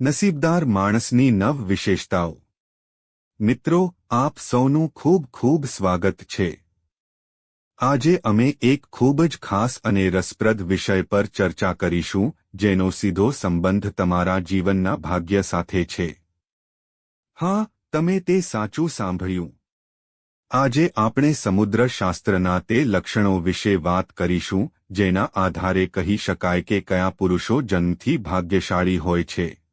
નસીબદાર માણસની નવ વિશેષતાઓ. મિત્રો, આપ સૌનું ખૂબ ખૂબ સ્વાગત છે. આજે અમે એક ખૂબ જ ખાસ અને રસપ્રદ વિષય પર ચર્ચા કરીશું, જેનો સીધો સંબંધ તમારા જીવનના ભાગ્ય સાથે છે. હા, તમે તે સાચું સાંભળ્યું. આજે આપણે સમુદ્રશાસ્ત્રના તે લક્ષણો વિશે વાત કરીશું, જેના આધારે કહી શકાય કે કયા પુરુષો જન્મથી ભાગ્યશાળી હોય છે.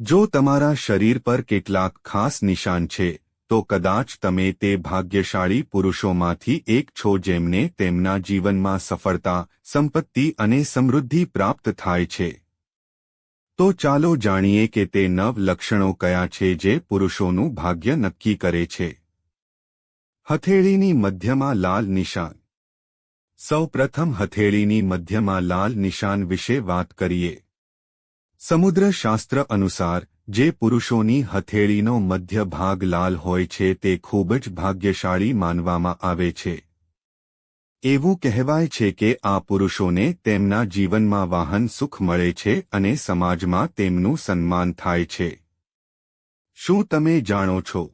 જો તમારા શરીર પર કેટલાક ખાસ નિશાન છે, તો કદાચ તમે તે ભાગ્યશાળી પુરુષોમાંથી એક છો જેમને તેમના જીવનમાં સફળતા, સંપત્તિ અને સમૃદ્ધિ પ્રાપ્ત થાય છે. તો ચાલો જાણીએ કે તે નવ લક્ષણો કયા છે જે પુરુષોનું ભાગ્ય નક્કી કરે છે. હથેળીની મધ્યમાં લાલ નિશાન. સૌપ્રથમ હથેળીની મધ્યમાં લાલ નિશાન વિશે વાત કરીએ. સમુદ્રશાસ્ત્ર અનુસાર, જે પુરુષોની હથેળીનો મધ્ય ભાગ લાલ હોય છે તે ખૂબ જ ભાગ્યશાળી માનવામાં આવે છે. એવું કહેવાય છે કે આ પુરુષોને તેમના જીવનમાં વાહન સુખ મળે છે અને સમાજમાં તેમનું સન્માન થાય છે. શું તમે જાણો છો?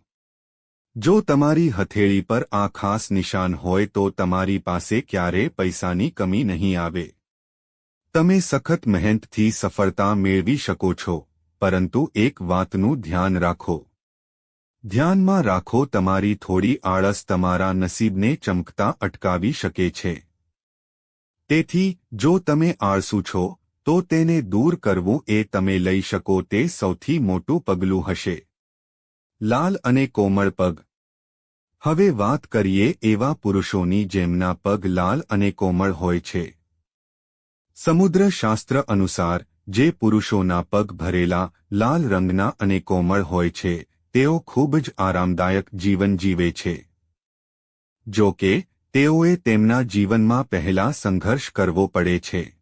જો તમારી હથેળી પર આ ખાસ નિશાન હોય તો તમારી પાસે ક્યારે પૈસાની કમી નહીં આવે. તમે સખત મહેનતથી સફળતા મેળવી શકો છો, પરંતુ એક વાતનું ધ્યાન રાખો. ધ્યાનમાં રાખો તમારી થોડી આળસ તમારા નસીબને ચમકતા અટકાવી શકે છે. તેથી, જો તમે આળસુ છો, તો તેને દૂર કરવું એ તમે લઈ શકો તે સૌથી મોટું પગલું હશે. લાલ અને કોમળ પગ. હવે વાત કરીએ એવા પુરુષોની જેમના પગ લાલ અને કોમળ હોય છે. સમુદ્રશાસ્ત્ર અનુસાર, જે પુરુષોના પગ ભરેલા, લાલ રંગના અને કોમળ હોય છે, તેઓ ખૂબ જ આરામદાયક જીવન જીવે છે. જો કે, તેઓએ તેમના જીવનમાં પહેલા સંઘર્ષ કરવો પડે છે.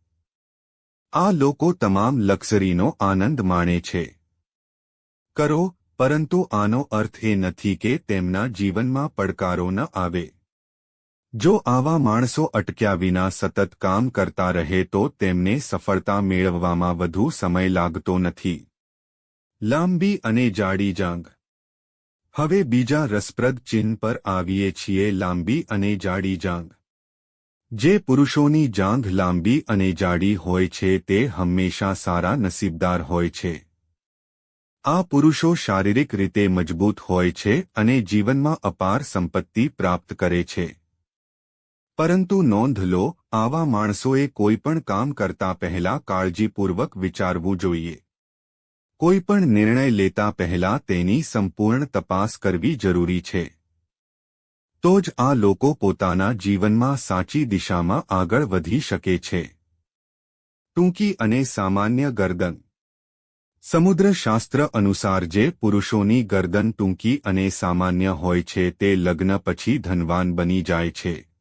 આ લોકો તમામ લક્ઝરીનો આનંદ માણે છે. કરો, પરંતુ આનો અર્થ એ નથી કે તેમના જીવનમાં પડકારો ન આવે. જો આવા માણસો અટક્યા વિના સતત કામ કરતા રહે તો તેમને સફળતા મેળવવામાં વધુ સમય લાગતો નથી. લાંબી અને જાડી જાંગ હવે બીજા રસપ્રદ ચિહ્ન પર આવીએ છીએ લાંબી અને જાડી જાંગ જે પુરુષોની જાંઘ લાંબી અને જાડી હોય છે તે હંમેશા સારા નસીબદાર હોય છે. આ પુરુષો શારીરિક રીતે મજબૂત હોય છે અને જીવનમાં અપાર સંપત્તિ પ્રાપ્ત કરે છે. પરંતુ નોંધ લો, આવા માણસોએ કોઈપણ કામ કરતા પહેલા કાળજીપૂર્વક વિચારવું જોઈએ. કોઈપણ નિર્ણય લેતા પહેલા તેની સંપૂર્ણ તપાસ કરવી જરૂરી છે. તો જ આ લોકો પોતાના જીવનમાં સાચી દિશામાં આગળ વધી શકે છે. ટૂંકી અને સામાન્ય ગરદન. સમુદ્રશાસ્ત્ર અનુસાર જે પુરુષોની ગરદન ટૂંકી અને સામાન્ય હોય છે તે લગ્ન પછી ધનવાન બની જાય છે.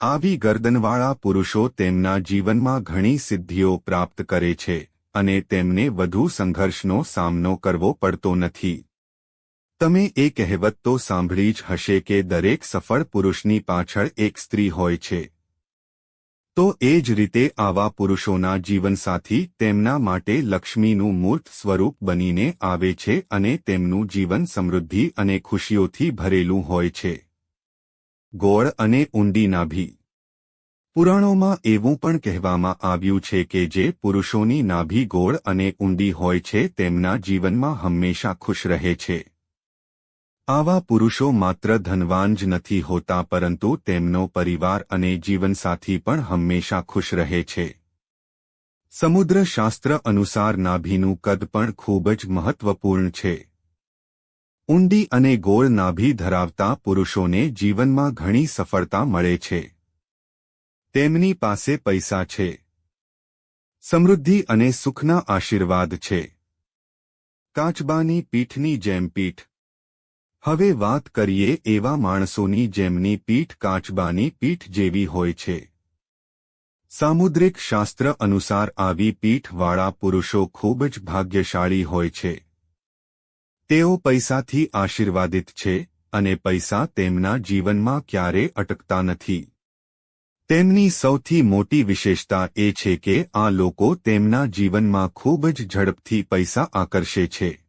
આવી ગરદનવાળા પુરુષો તેમના જીવનમાં ઘણી સિદ્ધિઓ પ્રાપ્ત કરે છે અને તેમને વધુ સંઘર્ષનો સામનો કરવો પડતો નથી. તમે એ કહેવત તો સાંભળી જ હશે કે દરેક સફળ પુરુષની પાછળ એક સ્ત્રી હોય છે. તો એ જ રીતે આવા પુરુષોના જીવનસાથી તેમના માટે લક્ષ્મીનું મૂર્ત સ્વરૂપ બનીને આવે છે અને તેમનું જીવન સમૃદ્ધિ અને ખુશીઓથી ભરેલું હોય છે. ગોળ અને ઊંડી નાભી પુરાણોમાં એવું પણ કહેવામાં આવ્યું છે કે જે પુરુષોની નાભી ગોળ અને ઊંડી હોય છે તેમના જીવનમાં હંમેશા ખુશ રહે છે. આવા પુરુષો માત્ર ધનવાન જ નથી હોતા પરંતુ તેમનો પરિવાર અને જીવનસાથી પણ હંમેશા ખુશ રહે છે. સમુદ્રશાસ્ત્ર અનુસાર નાભીનું કદ પણ ખૂબ જ મહત્વપૂર્ણ છે. ઊંડી અને ગોળ નાભી ધરાવતા પુરુષોને જીવનમાં ઘણી સફળતા મળે છે. તેમની પાસે પૈસા છે. સમૃદ્ધિ અને સુખના આશીર્વાદ છે. કાચબાની પીઠની જેમ પીઠ. હવે વાત કરીએ એવા માણસોની જેમની પીઠ કાચબાની પીઠ જેવી હોય છે. સામુદ્રિક શાસ્ત્ર અનુસાર આવી પીઠવાળા પુરુષો ખૂબ જ ભાગ્યશાળી હોય છે. તેઓ પૈસાથી આશીર્વાદિત છે અને પૈસા તેમના જીવનમાં ક્યારે અટકતા નથી. તેમની સૌથી મોટી વિશેષતા એ છે કે આ લોકો તેમના જીવનમાં ખૂબ જ ઝડપથી પૈસા આકર્ષે છે.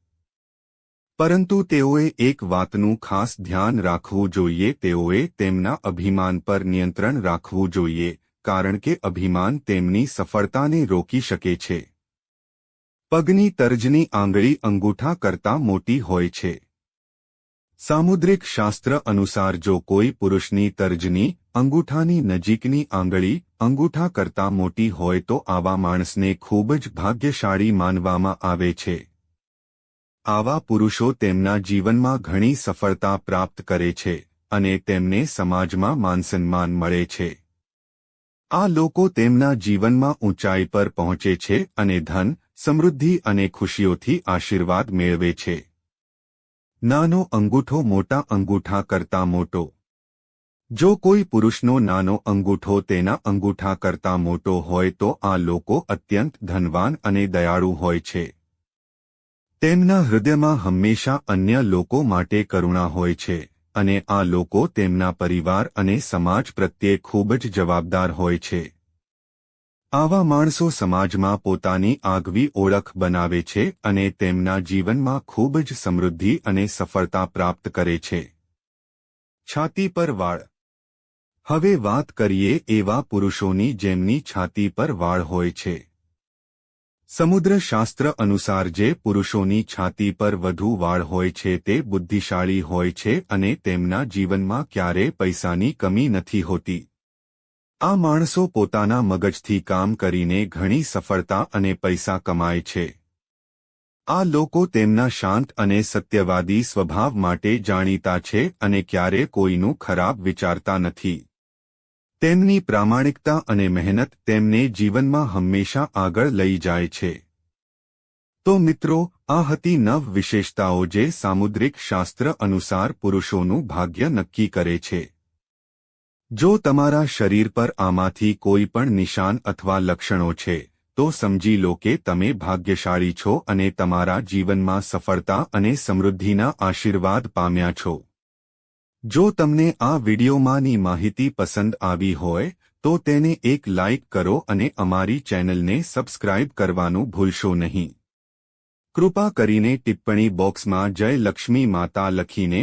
પરંતુ તેઓએ એક વાતનું ખાસ ધ્યાન રાખવું જોઈએ, તેઓએ તેમના અભિમાન પર નિયંત્રણ રાખવું જોઈએ, કારણ કે અભિમાન તેમની સફળતાને રોકી શકે છે. પગની તર્જની આંગળી અંગૂઠા કરતાં મોટી હોય છે. સામુદ્રિક શાસ્ત્ર અનુસાર જો કોઈ પુરુષની તર્જની અંગૂઠાની નજીકની આંગળી અંગૂઠા કરતાં મોટી હોય તો આવા માણસને ખૂબ જ ભાગ્યશાળી માનવામાં આવે છે. આવા પુરુષો તેમના જીવનમાં ઘણી સફળતા પ્રાપ્ત કરે છે અને તેમને સમાજમાં માનસન્માન મળે છે. આ લોકો તેમના જીવનમાં ઊંચાઈ પર પહોંચે છે અને ધન સમૃદ્ધિ અને ખુશીઓથી આશીર્વાદ મેળવે છે. નાનો અંગૂઠો મોટા અંગૂઠા કરતાં મોટો. જો કોઈ પુરુષનો નાનો અંગૂઠો તેના અંગૂઠા કરતાં મોટો હોય તો આ લોકો અત્યંત ધનવાન અને દયાળુ હોય છે. તેમના હૃદયમાં હંમેશા અન્ય લોકો માટે કરુણા હોય છે અને આ લોકો તેમના પરિવાર અને સમાજ પ્રત્યે ખૂબ જ જવાબદાર હોય છે. આવા માણસો સમાજમાં પોતાની આગવી ઓળખ બનાવે છે અને તેમના જીવનમાં ખૂબ જ સમૃદ્ધિ અને સફળતા પ્રાપ્ત કરે છે. છાતી પર વાળ. હવે વાત કરીએ એવા પુરુષોની જેમની છાતી પર વાળ હોય છે. સમુદ્રશાસ્ત્ર અનુસાર જે પુરુષોની છાતી પર વધુ વાળ હોય છે તે બુદ્ધિશાળી હોય છે અને તેમના જીવનમાં ક્યારે પૈસાની કમી નથી હોતી. આ માણસો પોતાના મગજથી કામ કરીને ઘણી સફળતા અને પૈસા કમાય છે. આ લોકો તેમના શાંત અને સત્યવાદી સ્વભાવ માટે જાણીતા છે અને ક્યારે કોઈનું ખરાબ વિચારતા નથી. તેમની પ્રામાણિકતા અને મહેનત તેમને જીવનમાં હંમેશા આગળ લઈ જાય છે. તો મિત્રો, આ હતી નવ વિશેષતાઓ જે સામુદ્રિક શાસ્ત્ર અનુસાર પુરુષોનું ભાગ્ય નક્કી કરે છે. જો તમારા શરીર પર આમાંથી કોઈ પણ નિશાન અથવા લક્ષણો છે, તો સમજી લો કે તમે ભાગ્યશાળી છો અને તમારા જીવનમાં સફળતા અને સમૃદ્ધિના આશીર્વાદ પામ્યા છો. જો તમને આ વિડીયોમાંની માહિતી પસંદ આવી હોય, તો તેને એક લાઇક કરો અને અમારી ચેનલને સબસ્ક્રાઇબ કરવાનું ભૂલશો નહીં. કૃપા કરીને ટિપ્પણી બોક્સમાં જય લક્ષ્મી માતા લખીને